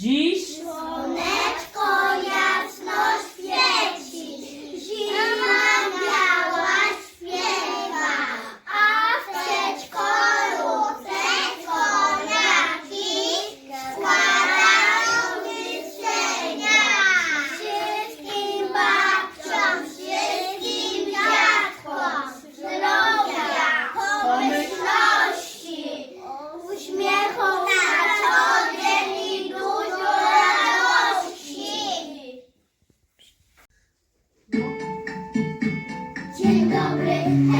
de dzień dobry.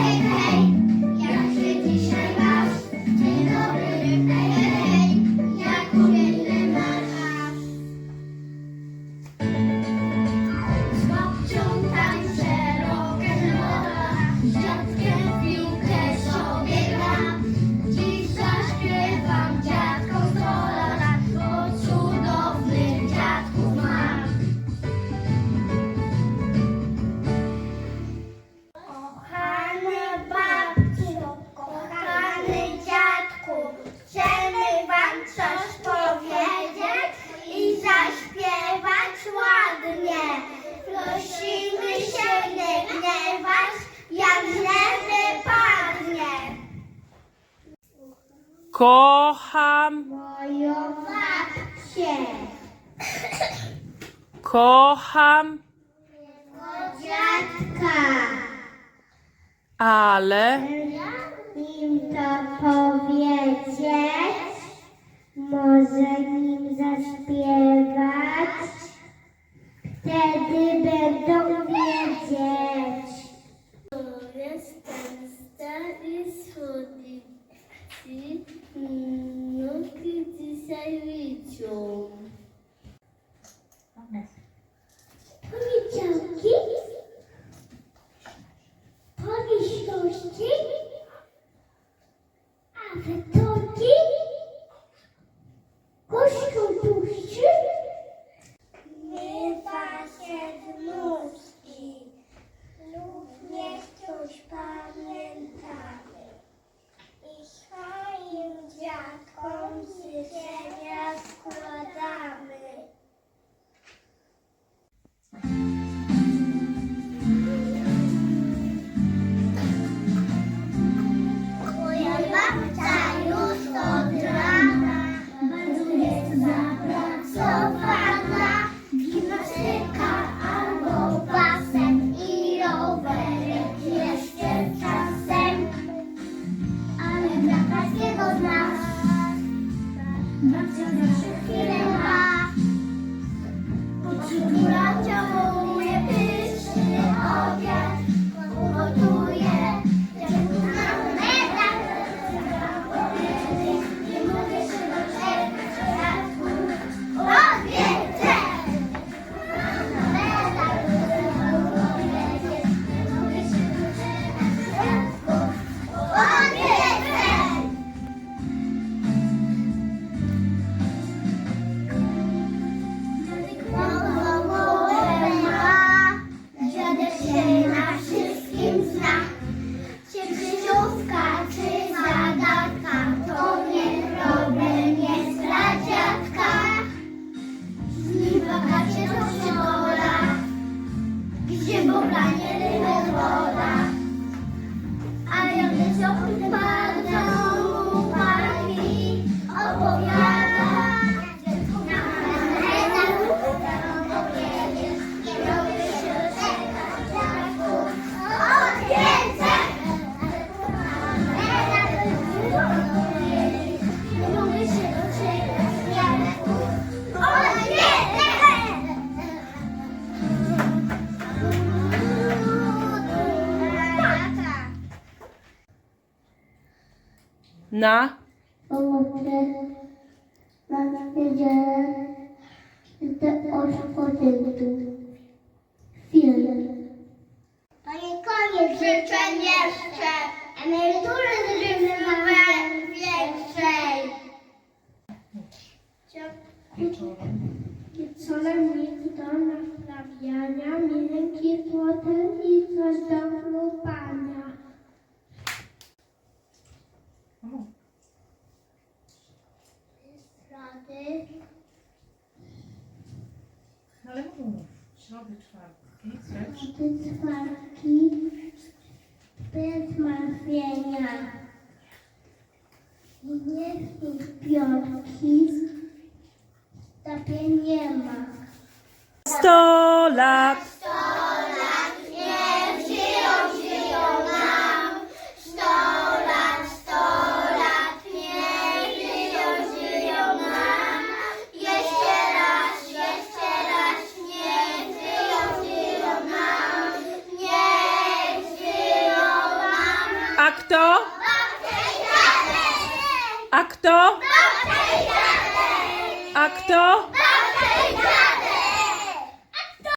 Kocham moją babcię. Kocham mojego dziadka. Ale im to powiedzieć, może nim zaśpiewać, wtedy będą wiedzieć. Punish those kids. Punish those kids. I've na na niedzielę te oczkodynki. Film. Panie koniec życzeń jeszcze, emerytury zrywamy większej. Solemniki do naprawiania, milenki potem i coś do chłopami. Żoby czwartki. Też. Czwartki, bez martwienia. I niech piątki, takie nie ma. Sto lat. A kto? A kto? A kto?